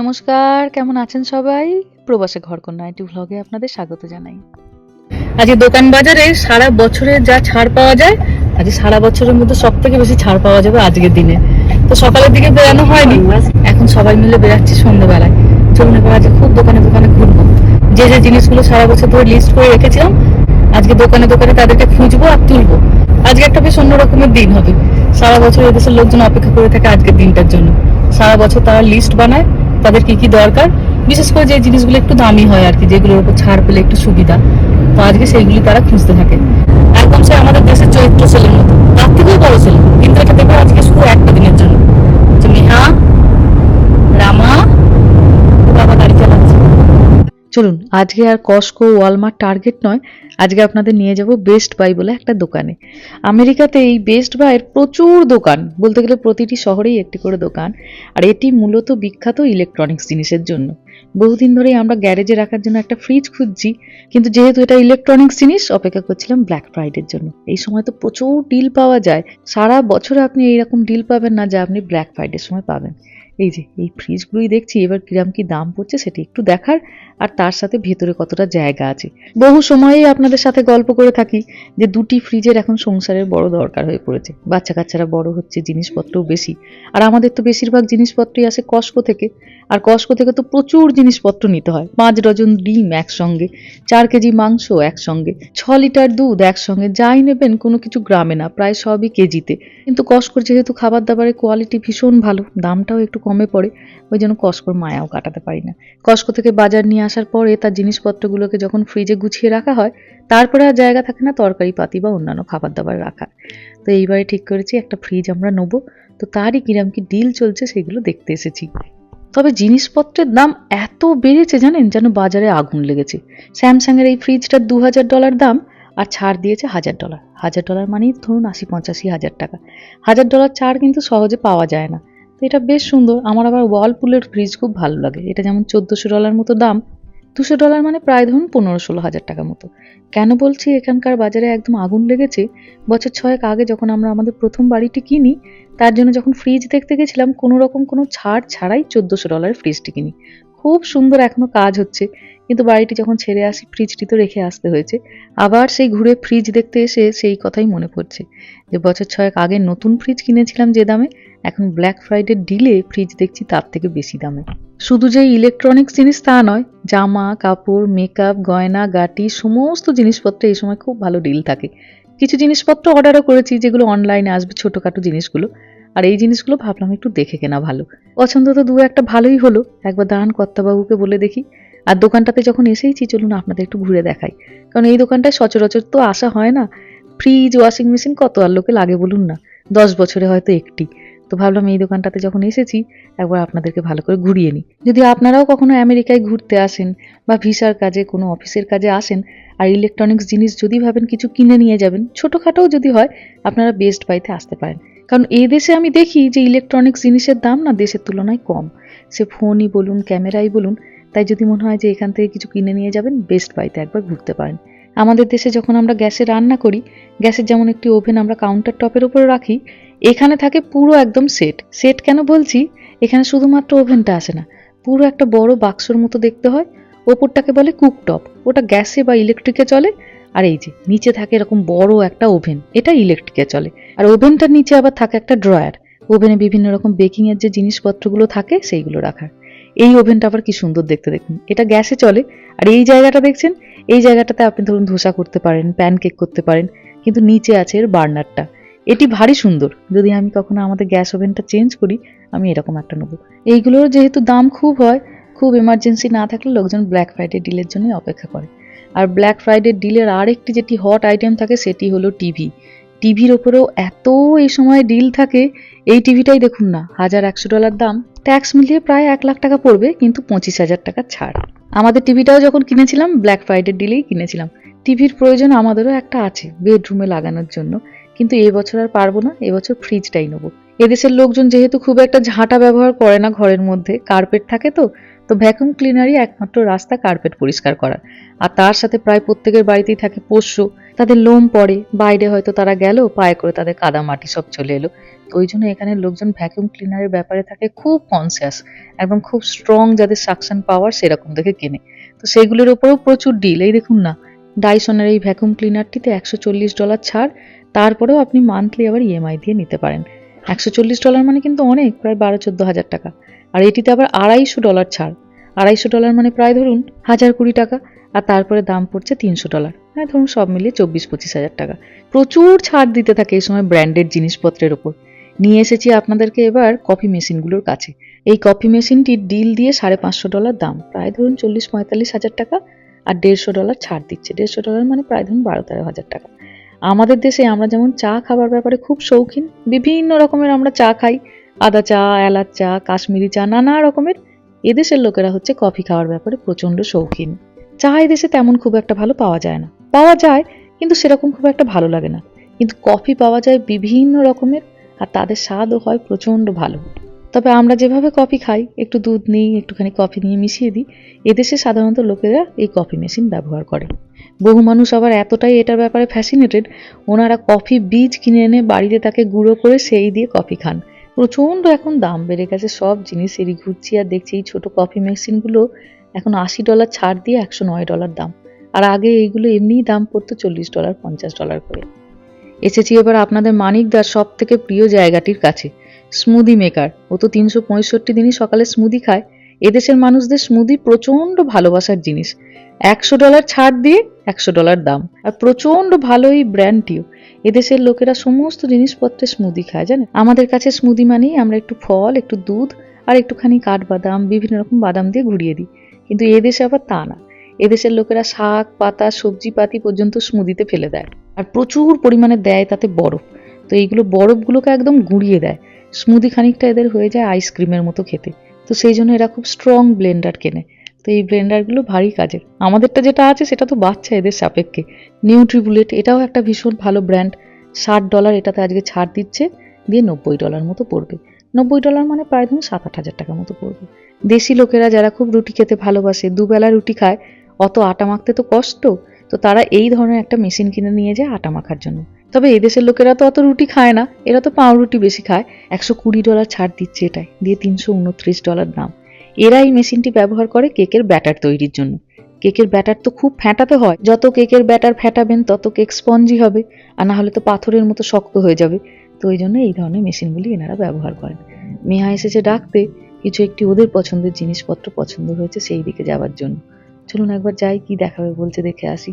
নমস্কার, কেমন আছেন সবাই? প্রবাসে ঘরকন্যা এটি ভ্লগে আপনাদের স্বাগত জানাই। আজকে দোকান বাজারে সারা বছরে যা ছাড় পাওয়া যায় আজ সারা বছরের মধ্যে সব থেকে বেশি ছাড় পাওয়া যাবে আজকের দিনে। তো সকালের দিকে বেরানো হয়নি, এখন সবাই মিলে বেরাচ্ছি সন্ধ্যেবেলায়। চলুন এবার আজকে খুব দোকানে দোকানে ঘুরবো। যে যে জিনিসগুলো সারা বছর ধরে লিস্ট করে রেখেছিলাম, আজকে দোকানে দোকানে তাদেরকে খুঁজবো আর তুলবো। আজকে একটা বেশ অন্য রকমের দিন হবে। সারা বছর এদেশের লোকজন অপেক্ষা করে থাকে আজকের দিনটার জন্য। সারা বছর তারা লিস্ট বানায়, তাদের কি কি দরকার? বিশেষ করে যে জিনিসগুলো একটু দামি হয় আর কি, যেগুলোর উপর ছাড় পেলে একটু সুবিধা। তো আজকে সেইগুলি তারা খুঁজতে থাকে। একদম সে আমাদের দেশের চরিত্র সেলের মতো। তার থেকেও বড় সেল কিন্তু এটা দেখবে আজকে শুধু একটা দিনের জন্য। নেহা রামা ও বাবা গাড়ি চালাচ্ছে চলুন, আজকে আর কস্কো ওয়ালমার্ট টার্গেট নয়, আজকে আপনাদের নিয়ে যাব বেস্ট বাই বলে একটা দোকানে। আমেরিকাতে এই বেস্ট বাইয়ের প্রচুর দোকান, বলতে গেলে প্রতিটি শহরেই একটি করে দোকান, আর এটি মূলত বিখ্যাত ইলেকট্রনিক্স জিনিসের জন্য। বহুদিন ধরেই আমরা গ্যারেজে রাখার জন্য একটা ফ্রিজ খুঁজছি, কিন্তু যেহেতু এটা ইলেকট্রনিক্স জিনিস, অপেক্ষা করছিলাম ব্ল্যাক ফ্রাইডের জন্য। এই সময় তো প্রচুর ডিল পাওয়া যায়। সারা বছরে আপনি এইরকম ডিল পাবেন না যা আপনি ব্ল্যাক ফ্রাইডের সময় পাবেন। এই যে, এই ফ্রিজগুলোই দেখছি, এবার কিরাম কি দাম পড়ছে সেটি একটু দেখার, আর তার সাথে ভেতরে কতটা জায়গা আছে। বহু সময়েই আপনাদের সাথে গল্প করে থাকি যে দুটি ফ্রিজের এখন সংসারের বড় দরকার হয়ে পড়েছে। বাচ্চা কাচ্চারা বড় হচ্ছে, জিনিসপত্রও বেশি। আর আমাদের তো বেশিরভাগ জিনিসপত্রই আসে কস্কো থেকে, আর কস্কো থেকে তো প্রচুর জিনিসপত্র নিতে হয়। পাঁচ ডজন ডিম একসঙ্গে, চার কেজি মাংস একসঙ্গে, ছ লিটার দুধ একসঙ্গে, যাই নেবেন কোনো কিছু গ্রামে না, প্রায় সবই কেজিতে। কিন্তু কস্কোর যেহেতু খাবার দাবারের কোয়ালিটি ভীষণ ভালো, দামটাও একটু কমে পড়ে, ওই জন্য কস্কোর মায়াও কাটাতে পারি না। কস্কো থেকে বাজার নিয়ে আসার পরে তার জিনিসপত্রগুলোকে যখন ফ্রিজে গুছিয়ে রাখা হয়, তারপরে আর জায়গা থাকে না তরকারি পাতি বা অন্যান্য খাবার দাবার রাখার। তো এইবারে ঠিক করেছি, একটা ফ্রিজ আমরা নেব। তো তারই কিরম কি ডিল চলছে সেগুলো দেখতে এসেছি। তবে জিনিসপত্রের দাম এত বেড়েছে জানেন, যেন বাজারে আগুন লেগেছে। স্যামসাংয়ের এই ফ্রিজটার দু হাজার ডলার দাম, আর ছাড় দিয়েছে হাজার ডলার হাজার ডলার মানেই ধরুন আশি পঁচাশি হাজার টাকা। হাজার ডলার ছাড় কিন্তু সহজে পাওয়া যায় না। তো এটা বেশ সুন্দর। আমার আবার ওয়ালপুলের ফ্রিজ খুব ভালো লাগে। এটা যেমন চোদ্দোশো ডলার মতো দাম, দুশো ডলার মানে প্রায় ধরুন পনেরো ষোলো হাজার টাকা মতো। কেন বলছি এখানকার বাজারে একদম আগুন লেগেছে? বছর ছয়েক আগে যখন আমরা আমাদের প্রথম বাড়িটি কিনি, তার জন্য যখন ফ্রিজ দেখতে গেছিলাম, কোনো রকম কোনো ছাড় ছাড়াই চোদ্দোশো ডলারের ফ্রিজটি কিনি। খুব সুন্দর এখনও কাজ হচ্ছে। কিন্তু বাড়িটি যখন ছেড়ে আসি, ফ্রিজটি তো রেখে আসতে হয়েছে। আবার সেই ঘুরে ফ্রিজ দেখতে এসে সেই কথাই মনে পড়ছে যে, বছর ছয়েক আগে নতুন ফ্রিজ কিনেছিলাম যে দামে, এখন ব্ল্যাক ফ্রাইডে ডিলে ফ্রিজ দেখছি তার থেকে বেশি দামে। শুধু যে ইলেকট্রনিক্স জিনিস তা নয়, জামা, কাপড় মেকআপ গয়না, গাটি, সমস্ত জিনিসপত্রে এই সময় খুব ভালো ডিল থাকে। কিছু জিনিসপত্র অর্ডারও করেছি যেগুলো অনলাইনে আসবে, ছোটোখাটো জিনিসগুলো। আর এই জিনিসগুলো ভাবলাম একটু দেখে কেনা ভালো। পছন্দ তো দু একটা ভালোই হলো। একবার দাঁড়ান কর্তাবাবুকে বলে দেখি আর দোকানটাতে যখন এসেইছি, চলুন আপনাদের একটু ঘুরে দেখাই। কারণ এই দোকানটায় সচরাচর তো আসা হয় না। ফ্রিজ ওয়াশিং মেশিন কত আর লোকে লাগে বলুন না। দশ বছরে হয়তো একটি। তো ভাবলাম এই দোকানটাতে যখন এসেছি, একবার আপনাদেরকে ভালো করে ঘুরিয়ে নিই। যদি আপনারাও কখনো আমেরিকায় ঘুরতে আসেন বা ভিসার কাজে, কোনো অফিসের কাজে আসেন, আর ইলেকট্রনিক্স জিনিস যদি ভাবেন কিছু কিনে নিয়ে যাবেন ছোটোখাটোও যদি হয়, আপনারা বেস্ট বাইতে আসতে পারেন। কারণ এই দেশে আমি দেখি যে ইলেকট্রনিক্স জিনিসের দাম না দেশের তুলনায় কম। সে ফোনই বলুন ক্যামেরাই বলুন তাই যদি মনে হয় যে এখান থেকে কিছু কিনে নিয়ে যাবেন বেস্ট বাইতে একবার ঘুরতে পারেন। আমাদের দেশে যখন আমরা গ্যাসে রান্না করি, গ্যাসের যেমন একটি ওভেন আমরা কাউন্টার টপের উপরে রাখি, এখানে থাকে পুরো একদম সেট সেট কেন বলছি? এখানে শুধুমাত্র ওভেনটা আসে না। পুরো একটা বড় বাক্সর মতো দেখতে হয়। ওপরটাকে বলে কুকটপ ওটা গ্যাসে বা ইলেকট্রিকে চলে। আর এই যে, নিচে থাকে এরকম বড় একটা ওভেন। এটা ইলেকট্রিকে চলে। আর ওভেনটার নিচে আবার থাকে একটা ড্রয়ার ওভেনে বিভিন্ন রকম বেকিং এর যে জিনিসপত্রগুলো থাকে, সেইগুলো রাখার। এই ওভেনটা আবার কি সুন্দর দেখতে দেখুন। এটা গ্যাসে চলে। আর এই জায়গাটা দেখছেন? এই জায়গাটাতে আপনি ধরুন ধোসা করতে পারেন, প্যানকেক করতে পারেন, কিন্তু নিচে আছে এর বার্নারটা। এটি ভারী সুন্দর। যদি আমি কখনো আমাদের গ্যাস ওভেনটা চেঞ্জ করি, আমি এরকম একটা নেব। এইগুলোর যেহেতু দাম খুব হয়, খুব এমার্জেন্সি না থাকলে লোকজন ব্ল্যাক ফ্রাইডে ডিলের জন্য অপেক্ষা করে। আর ব্ল্যাক ফ্রাইডে ডিলের আরেকটি যেটি হট আইটেম থাকে, সেটি হলো টিভি টিভির ওপরেও এত এই সময় ডিল থাকে, এই টিভিটাই দেখুন না। হাজার একশো ডলার দাম। ট্যাক্স মিলিয়ে প্রায় এক লাখ টাকা পড়বে, কিন্তু পঁচিশ হাজার টাকা ছাড়। আমাদের টিভিটাও যখন কিনেছিলাম ব্ল্যাক ফ্রাইডে ডিলেই কিনেছিলাম। টিভির প্রয়োজন আমাদেরও একটা আছে বেডরুমে লাগানোর জন্য। কিন্তু এবছর আর পারব না এবছর ফ্রিজটাই নেব। এদেশের লোকজন যেহেতু খুব একটা ঝাঁটা ব্যবহার করে না ঘরের মধ্যে কার্পেট থাকে তো তো ভ্যাকুম ক্লিনারই একমাত্র রাস্তা কার্পেট পরিষ্কার করার। আর তার সাথে প্রায় প্রত্যেকের বাড়িতেই থাকে পোষ্য। তাদের লোম পড়ে, বাইরে হয়তো তারা গেল, পায়ে করে তাদের কাদা মাটি সব চলে এলো। তো ওই জন্য এখানে লোকজন ভ্যাকুম ক্লিনারের ব্যাপারে থাকে, খুব কনসিয়াস একদম খুব স্ট্রং যাদের সাকশন পাওয়ার সেরকম দেখে কেনে। তো সেগুলোর ওপরেও প্রচুর ডিল এই দেখুন না ডাইসনের এই ভ্যাকুম ক্লিনারটিতে একশো চল্লিশ ডলার ছাড়, তারপরেও আপনি মান্থলি আবার ইএমআই দিয়ে নিতে পারেন। একশো চল্লিশ ডলার মানে কিন্তু অনেক, প্রায় বারো চোদ্দ হাজার টাকা। আর এটিতে আবার আড়াইশো ডলার ছাড়। আড়াইশো ডলার মানে প্রায় ধরুন হাজার কুড়ি টাকা। আর তারপরে দাম পড়ছে তিনশো ডলার হ্যাঁ ধরুন সব মিলিয়ে চব্বিশ, পঁচিশ হাজার টাকা। প্রচুর ছাড় দিতে থাকে এই সময় ব্র্যান্ডেড জিনিসপত্রের ওপর। নিয়ে এসেছি আপনাদেরকে এবার কফি মেশিনগুলোর কাছে। এই কফি মেশিনটির ডিল দিয়ে সাড়ে পাঁচশো ডলার দাম। প্রায় ধরুন চল্লিশ, পঁয়তাল্লিশ হাজার টাকা আর দেড়শো ডলার ছাড় দিচ্ছে। দেড়শো ডলার মানে প্রায় ধরুন বারো, তেরো হাজার টাকা। আমাদের দেশে আমরা যেমন চা খাবার ব্যাপারে খুব শৌখিন, বিভিন্ন রকমের আমরা চা খাই। আদা চা, এলাচ চা, কাশ্মীরি চা, নানা রকমের। এদেশের লোকেরা হচ্ছে কফি খাওয়ার ব্যাপারে প্রচণ্ড শৌখিন। চা এদেশে তেমন খুব একটা ভালো পাওয়া যায় না। পাওয়া যায়, কিন্তু সেরকম খুব একটা ভালো লাগে না। কিন্তু কফি পাওয়া যায় বিভিন্ন রকমের, আর তাদের স্বাদও হয় প্রচণ্ড ভালো। তবে আমরা যেভাবে কফি খাই, একটু দুধ নিই, একটুখানি কফি নিয়ে মিশিয়ে দিই, এদেশে সাধারণত লোকেরা এই কফি মেশিন ব্যবহার করে। বহু মানুষ আবার এতটাই এটার ব্যাপারে ফ্যাসিনেটেড ওনারা কফি বীজ কিনে এনে বাড়িতে তাকে গুঁড়ো করে সেই দিয়ে কফি খান। প্রচণ্ড এখন দাম বেড়ে গেছে, সব জিনিসেরই ঘুরছি আর দেখছি এই ছোটো কফি মেশিনগুলো এখন আশি ডলার ছাড় দিয়ে একশো নয় ডলার দাম। আর আগে এইগুলো এমনিই দাম পড়তো চল্লিশ ডলার, পঞ্চাশ ডলার করে। এসেছি এবার আপনাদের মানিকদার সব থেকে প্রিয় জায়গাটির কাছে। স্মুদি মেকার ও তো তিনশো পঁয়ষট্টি দিনই সকালে স্মুদি খায়। এদেশের মানুষদের স্মুদি প্রচণ্ড ভালোবাসার জিনিস। একশো ডলার ছাড় দিয়ে একশো ডলার দাম। আর প্রচণ্ড ভালো এই ব্র্যান্ডটিও এদেশের লোকেরা সমস্ত জিনিসপত্রে স্মুদি খায়, জানেন? আমাদের কাছে স্মুদি মানেই আমরা একটু ফল, একটু দুধ, আর একটুখানি কাঠবাদাম, বিভিন্ন রকম বাদাম দিয়ে ঘুরিয়ে দিই। কিন্তু এদেশে আবার তা না। এদেশের লোকেরা শাক, পাতা সবজি পাতি পর্যন্ত স্মুদিতে ফেলে দেয়। আর প্রচুর পরিমাণে দেয় তাতে বরফ। তো এইগুলো বরফগুলোকে একদম গুঁড়িয়ে দেয়। স্মুদি খানিকটা এদের হয়ে যায় আইসক্রিমের মতো খেতে। তো সেই জন্য এরা খুব স্ট্রং ব্লেন্ডার কেনে। তো এই ব্লেন্ডারগুলো ভারী কাজের। আমাদেরটা যেটা আছে সেটা তো বাচ্চা এদের সাপেক্ষে। নিউট্রিবুলেট এটাও একটা ভীষণ ভালো ব্র্যান্ড ষাট ডলার এটাতে আজকে ছাড় দিচ্ছে। দিয়ে নব্বই ডলার মতো পড়বে। নব্বই ডলার মানে প্রায় ধরুন সাত আট হাজার টাকার মতো পড়বে। দেশি লোকেরা যারা খুব রুটি খেতে ভালোবাসে, দুবেলা রুটি খায়, অত আটা মাখতে তো কষ্ট। তো তারা এই ধরনের একটা মেশিন কিনে নিয়ে যায় আটা মাখার জন্য। তবে এদেশের লোকেরা তো অত রুটি খায় না। এরা তো পাউরুটি বেশি খায়। একশো কুড়ি ডলার ছাড় দিচ্ছে এটাই, দিয়ে তিনশো উনত্রিশ ডলার দাম। এরা এই মেশিনটি ব্যবহার করে কেকের ব্যাটার তৈরির জন্য। কেকের ব্যাটার তো খুব ফ্যাটাতে হয়। যত কেকের ব্যাটার ফ্যাটাবেন, তত কেক স্পঞ্জি হবে, আর না হলে তো পাথরের মতো শক্ত হয়ে যাবে। তো ওই জন্য এই ধরনের মেশিনগুলি এনারা ব্যবহার করেন। মেহা এসেছে ডাকতে। কিছু একটি ওদের পছন্দের জিনিসপত্র পছন্দ হয়েছে সেই দিকে যাওয়ার জন্য। চলুন একবার যাই, কি দেখাবে বলছে দেখে আসি।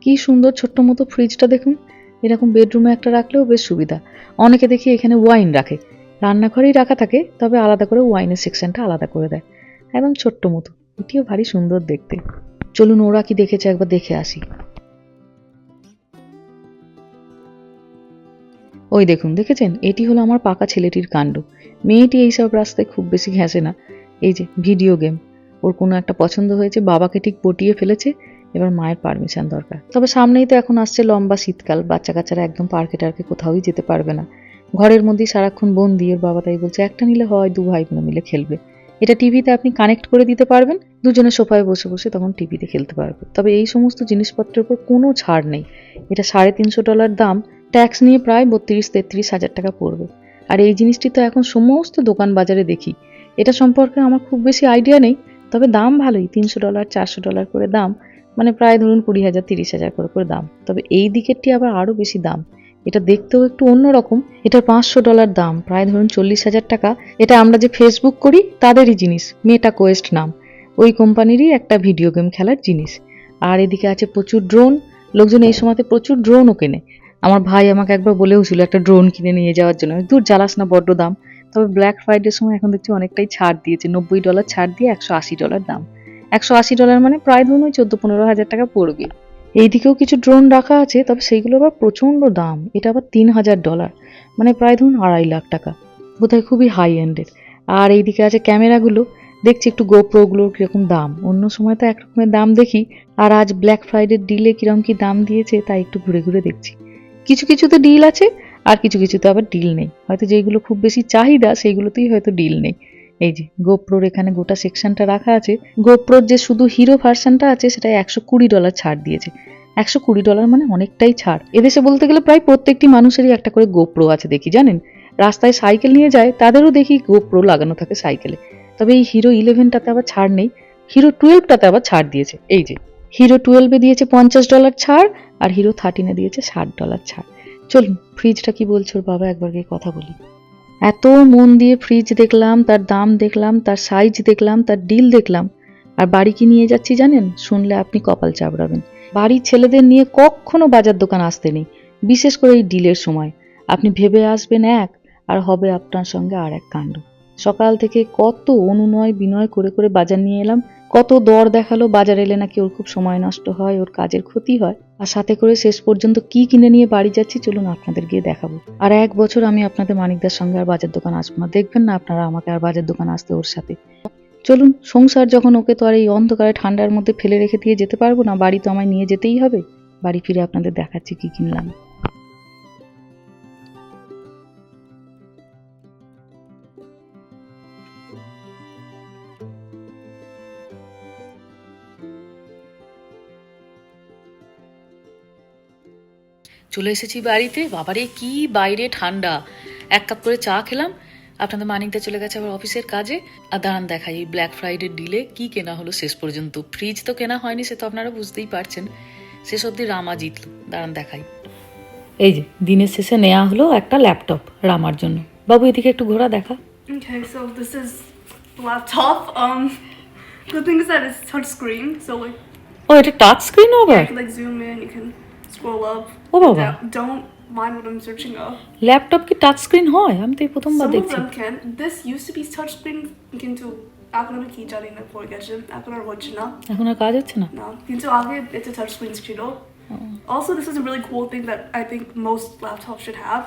কি সুন্দর ছোট্ট মতো ফ্রিজটা দেখুন। এরকম বেডরুমে একটা রাখলেও বেশ সুবিধা। অনেকে দেখি এখানে ওয়াইন রাখে। রান্নাঘরেই রাখা থাকে, তবে আলাদা করে ওয়াইনের সেকশনটা আলাদা করে দেয়। একদম ছোট্ট মতো। এটিও ভারী সুন্দর দেখতে। চলুন ওরা কি দেখেছে একবার দেখে আসি। ওই দেখুন, দেখেছেন? এটি হলো আমার পাকা ছেলেটির কাণ্ড। মেয়েটি এইসব রাস্তায় খুব বেশি ঘেঁষে না। এই যে, ভিডিও গেম। ওর কোনো একটা পছন্দ হয়েছে, বাবাকে ঠিক পটিয়ে ফেলেছে, এবার মায়ের পারমিশন দরকার। তবে সামনেই তো এখন আসছে লম্বা শীতকাল বাচ্চা কাচ্চারা একদম পার্কে টার্কে কোথাওই যেতে পারবে না। ঘরের মধ্যেই সারাক্ষণ বোন বন্দি, ওর বাবা তাই বলছে, একটা নিলে হয়, দু ভাই বোনে মিলে খেলবে। এটা টিভিতে আপনি কানেক্ট করে দিতে পারবেন, দুজনে সোফায় বসে বসে তখন টিভিতে খেলতে পারবে। তবে এই সমস্ত জিনিসপত্রের উপর কোনো ছাড় নেই। এটা সাড়ে তিনশো ডলার দাম ট্যাক্স নিয়ে প্রায় বত্রিশ, তেত্রিশ হাজার টাকা পড়বে। আর এই জিনিসটি তো এখন সমস্ত দোকান বাজারে দেখি। এটা সম্পর্কে আমার খুব বেশি আইডিয়া নেই, তবে দাম ভালোই, তিনশো ডলার চারশো ডলার করে দাম মানে প্রায় ধরুন কুড়ি হাজার, তিরিশ হাজার করে করে দাম। তবে এই দিকেরটি আবার আরও বেশি দাম। এটা দেখতেও একটু অন্যরকম, এটার পাঁচশো ডলার দাম, প্রায় ধরুন চল্লিশ হাজার টাকা। এটা আমরা যে ফেসবুক করি, তাদেরই জিনিস মেটা কোয়েস্ট নাম। ওই কোম্পানিরই একটা ভিডিও গেম খেলার জিনিস। আর এদিকে আছে প্রচুর ড্রোন লোকজন এই সময়তে প্রচুর ড্রোনও কেনে। আমার ভাই আমাকে একবার বলেও ছিল একটা ড্রোন কিনে নিয়ে যাওয়ার জন্য। দূর জ্বালাস না, বড্ড দাম। তবে ব্ল্যাক ফ্রাইডের সময় এখন দেখছি অনেকটাই ছাড় দিয়েছে। নব্বই ডলার ছাড় দিয়ে একশো আশি ডলার দাম। একশো আশি ডলার মানে প্রায় ধরুন ওই চোদ্দ পনেরো হাজার টাকা পড়বে। এইদিকেও কিছু ড্রোন রাখা আছে, তবে সেইগুলো আবার প্রচণ্ড দাম। এটা আবার তিন হাজার ডলার মানে প্রায় ধরুন আড়াই লাখ টাকা। বোধহয় খুবই হাই এন্ডের আর এইদিকে আছে ক্যামেরাগুলো। দেখছি একটু গোপ্রোগুলোর কীরকম দাম। অন্য সময় তো এক রকমের দাম দেখি। আর আজ ব্ল্যাক ফ্রাইডের ডিলে কীরকম কী দাম দিয়েছে তাই একটু ঘুরে ঘুরে দেখছি। কিছু কিছু তো ডিল আছে, আর কিছু কিছু তো আবার ডিল নেই। হয়তো যেগুলো খুব বেশি চাহিদা সেইগুলোতেই হয়তো ডিল নেই। এই যে গোপ্রোর এখানে গোটা সেকশনটা রাখা আছে। গোপ্রোর যে শুধু হিরো ভার্সানটা আছে সেটা একশো কুড়ি ডলার ছাড় দিয়েছে। একশো কুড়ি ডলার মানে অনেকটাই ছাড়। এদেশে বলতে গেলে প্রায় প্রত্যেকটি মানুষেরই একটা করে গোপ্রো আছে, দেখি, জানেন? রাস্তায় সাইকেল নিয়ে যায়, তাদেরও দেখি গোপ্রো লাগানো থাকে সাইকেলে। তবে এই হিরো ইলেভেনটাতে আবার ছাড় নেই। হিরো টুয়েলভটাতে আবার ছাড় দিয়েছে। এই যে হিরো টুয়েলভে দিয়েছে পঞ্চাশ ডলার ছাড়, আর হিরো থার্টিনে দিয়েছে ষাট ডলার ছাড়। চলুন ফ্রিজটা কি বলছো বাবা? একবার গিয়ে কথা বলি। এত মন দিয়ে ফ্রিজ দেখলাম, তার দাম দেখলাম, তার সাইজ দেখলাম, তার ডিল দেখলাম। আর বাড়ি কি নিয়ে যাচ্ছি জানেন? শুনলে আপনি কপাল চাপড়াবেন বাড়ির ছেলেদের নিয়ে কখনো বাজার দোকান আসতে নেই, বিশেষ করে এই ডিলের সময়। আপনি ভেবে আসবেন এক, আর হবে আপনার সঙ্গে আর এক কাণ্ড। সকাল থেকে কত অনুনয় বিনয় করে করে বাজার নিয়ে এলাম কত দর দেখাল বাজার এলে নাকি ওর খুব সময় নষ্ট হয়, ওর কাজের ক্ষতি হয়। আর সাথে করে শেষ পর্যন্ত কি কিনে নিয়ে বাড়ি যাচ্ছি চলুন আপনাদের গিয়ে দেখাবো। আর এক বছর আমি আপনাদের মানিকদার সঙ্গে আর বাজার দোকান আসব না। দেখবেন না আপনারা আমাকে আর বাজার দোকান আসতে ওর সাথে। চলুন, সংসার যখন ওকে তো আর এই অন্ধকারে ঠান্ডার মধ্যে ফেলে রেখে দিয়ে যেতে পারব না, বাড়ি তো আমায় নিয়ে যেতেই হবে। বাড়ি ফিরে আপনাদের দেখাচ্ছি কি কিনলাম। চলে এসেছি বাড়িতে। বাবারে কি বাইরে ঠান্ডা। এক কাপ করে চা খেলাম। আপনাদের মানিকদা চলে গেছে আবার অফিসের কাজে। আর দাঁড়ান দেখাই এই ব্ল্যাক ফ্রাইডে ডিলে কি কেনা হলো শেষ পর্যন্ত? ফ্রিজ তো কেনা হয়নি সে তো আপনারা বুঝতেই পারছেন। শেষ অব্দি রামা জিতলো। দাঁড়ান দেখাই। এই যে দিনের শেষে নেওয়া হলো একটা ল্যাপটপ রামার জন্য। বাবু এদিকে একটু ঘোরা দেখা। Okay, so this is the laptop. Um, the thing is that it's touch screen, so like ও এটা টাচ স্ক্রিন you আবার can like zoom in, you can scroll up. Oh, Baba. down. Don't mind what I'm searching up. Laptop কি touch screen হয় আমি তো এই প্রথমবার Some of দেখছি them can. This used to be touch screen. কিন্তু এখন আমি কি জানি না পড়ে গেছে এখন আর হচ্ছে না এখন আর কাজ হচ্ছে না না কিন্তু আগে এটা touch screens ছিল Also, this is a really cool thing that I think most laptops should have.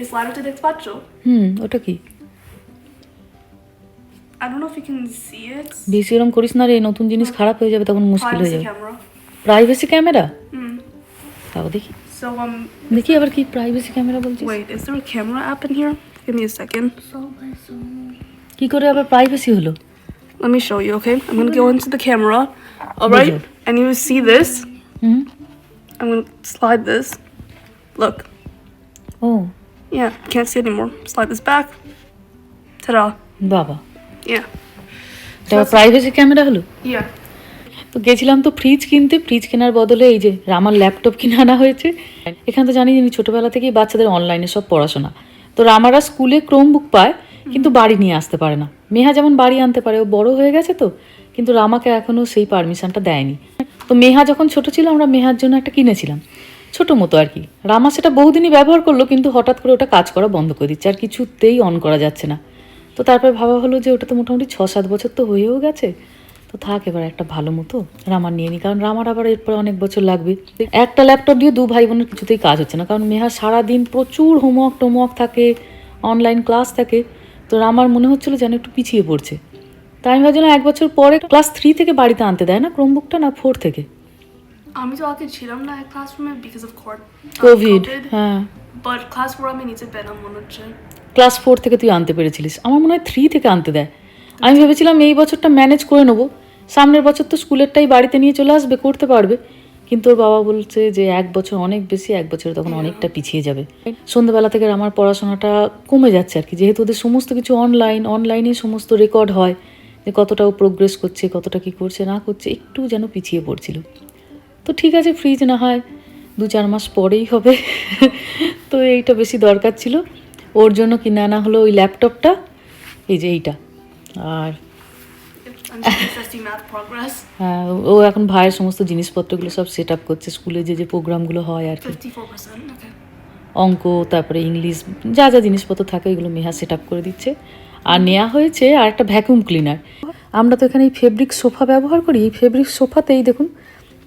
Is slider to দেখতে পাচ্ছ? হুম ওটা কি I don't know if you can see it. বেশি এরকম করিস না রে নতুন জিনিস খারাপ হয়ে যাবে তখন মুশকিল হয়ে Privacy যাবে camera. Privacy camera Hmm. তাও দেখি So um, দেখি আবার কি প্রাইভেসি ক্যামেরা বলছিস Wait, is there a camera app in here? Give me a second. কি করে আবার প্রাইভেসি হলো Let me show you, okay? I'm gonna go into the camera. Alright? Wizard. And you see this? Hmm I'm gonna slide this. Look. O Yeah, can't see anymore. Slide this back. Ta-da. বাবা Yeah. এটা privacy camera হলো Yeah. তো গেছিলাম তো fridge কিনতে fridge কেনার বদলে এই যে রামার ল্যাপটপ কিনে আনা হয়েছে। এখানে তো জানি আমি ছোটবেলা থেকেই বাচ্চাদের অনলাইনে সব পড়াশোনা। তো রামারা স্কুলে ক্রোম বুক পায় কিন্তু বাড়ি নিয়ে আসতে পারে না। মেহা যেমন বাড়ি আনতে পারে ও বড় হয়ে গেছে তো কিন্তু রামাকে এখনও সেই পারমিশনটা দেয়নি। তো মেহা যখন ছোট ছিল আমরা মেহার জন্য একটা কিনেছিলাম। ছোট মতো আর কি। রামা সেটা বহুদিনই ব্যবহার করল কিন্তু হঠাৎ করে ওটা কাজ করা বন্ধ করে দিচ্ছে আর কিছুতেই অন করা যাচ্ছে না। তো তারপর ভাবা হলো যে ওটা তো মোটামুটি ছ সাত বছর তো হয়েও গেছে। তো থাক এবার একটা ভালো মতো রামার নিয়ে নিই কারণ রামার আবার এরপর অনেক বছর লাগবে। একটা ল্যাপটপ দিয়ে দু ভাই বোনের কিছুতেই কাজ হচ্ছে না। কারণ মেহা সারাদিন প্রচুর হোমওয়ার্ক টোমওয়ার্ক থাকে অনলাইন ক্লাস থাকে। তো রামার মনে হচ্ছিল যেন একটু পিছিয়ে পড়ছে। তাই আমি ভাবছিলাম এক বছর পরে ক্লাস থ্রি থেকে বাড়িতে আনতে দেয় না ক্রোমবুকটা না ফোর থেকে? আমি তো আগে ছিলাম না ক্লাসরুমে বিকজ অফ কোভিড হ্যাঁ। বাট ক্লাস ফোর আমি নিচে পেলাম মনে হচ্ছে। ক্লাস ফোর থেকে তুই আনতে পেরেছিলিস। আমার মনে হয় থ্রি থেকে আনতে দেয়। আমি ভেবেছিলাম এই বছরটা ম্যানেজ করে নেব। সামনের বছর তো স্কুলেরটাই বাড়িতে নিয়ে চলে আসবে করতে পারবে। কিন্তু ওর বাবা বলছে যে এক বছর অনেক বেশি এক বছর তখন অনেকটা পিছিয়ে যাবে। সন্ধ্যেবেলা থেকে আমার পড়াশোনাটা কমে যাচ্ছে আর কি যেহেতু ওদের সমস্ত কিছু অনলাইন অনলাইনে সমস্ত রেকর্ড হয় যে কতটা ও প্রোগ্রেস করছে কতটা কি করছে না করছে একটু যেন পিছিয়ে পড়ছিল। তো ঠিক আছে ফ্রিজ না হয় দু চার মাস পরেই হবে। তো এইটা বেশি দরকার ছিল। ওর জন্য কিনে আনা হলো ওই ল্যাপটপটা এই যে এইটা। আর হ্যাঁ, ও এখন ভাইয়ের সমস্ত জিনিসপত্রগুলো সব সেট আপ করছে স্কুলে যে যে প্রোগ্রামগুলো হয় আর কি। অঙ্ক তারপরে ইংলিশ যা যা জিনিসপত্র থাকে এগুলো মেহা সেট আপ করে দিচ্ছে। আর নেওয়া হয়েছে আর একটা ভ্যাকুম ক্লিনার আমরা তো এখানে এই ফেব্রিক সোফা ব্যবহার করি এই ফেব্রিক সোফাতেই দেখুন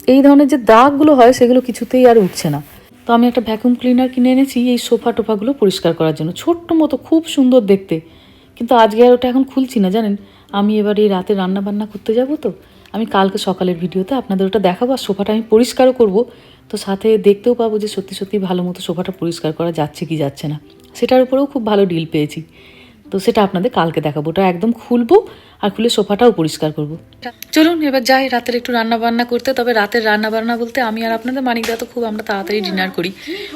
এই ধরনের যে দাগগুলো হয় সেগুলো কিছুতেই আর উঠছে না। তো আমি একটা ভ্যাকুম ক্লিনার কিনে এনেছি এই সোফা টোফাগুলো পরিষ্কার করার জন্য। ছোট্ট মতো খুব সুন্দর দেখতে। কিন্তু আজকে আর ওটা এখন খুলছি না জানেন? আমি এবার এই রাতে রান্না বান্না করতে যাব তো। আমি কালকে সকালের ভিডিওতে আপনাদের ওটা দেখাবো আর সোফাটা আমি পরিষ্কারও করব। তো সাথে দেখতেও পাবো যে সত্যি সত্যি ভালো মতো সোফাটা পরিষ্কার করা যাচ্ছে কি যাচ্ছে না। সেটার উপরেও খুব ভালো ডিল পেয়েছি। তো সেটা আপনাদের কালকে দেখাবো। ওটা একদম খুলবো আর খুলে সোফাটাও পরিষ্কার করব। চলুন, এবার যাই, রাতের একটু রান্না বান্না করতে। তবে রাতের রান্না বান্না বলতে আমি আর আপনাদের মানিকদা তো খুব আমরা তাড়াতাড়ি ডিনার করি।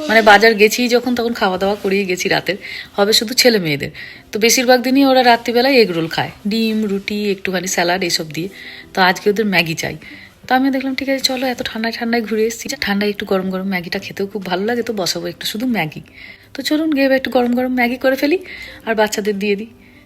মানে বাজার গেছি যখন, তখন খাওয়া দাওয়া করেই গেছি রাতের। হবে শুধু ছেলে মেয়েদের। তো বেশিরভাগ দিনই ওরা রাত্রিবেলায় এগ রোল খায়। ডিম, রুটি, একটুখানি স্যালাড এসব দিয়ে। তো আজকে ওদের ম্যাগি চাই। তো আমি দেখলাম, ঠিক আছে, চলো, এত ঠান্ডায় ঠান্ডায় ঘুরে এসেছি। ঠান্ডায় একটু গরম গরম ম্যাগিটা খেতেও খুব ভালো লাগে, তো বসাবো একটু শুধু ম্যাগি। তো চলুন, গিয়ে একটু গরম গরম ম্যাগি করে ফেলি, আর বাচ্চাদের দিয়ে দিই।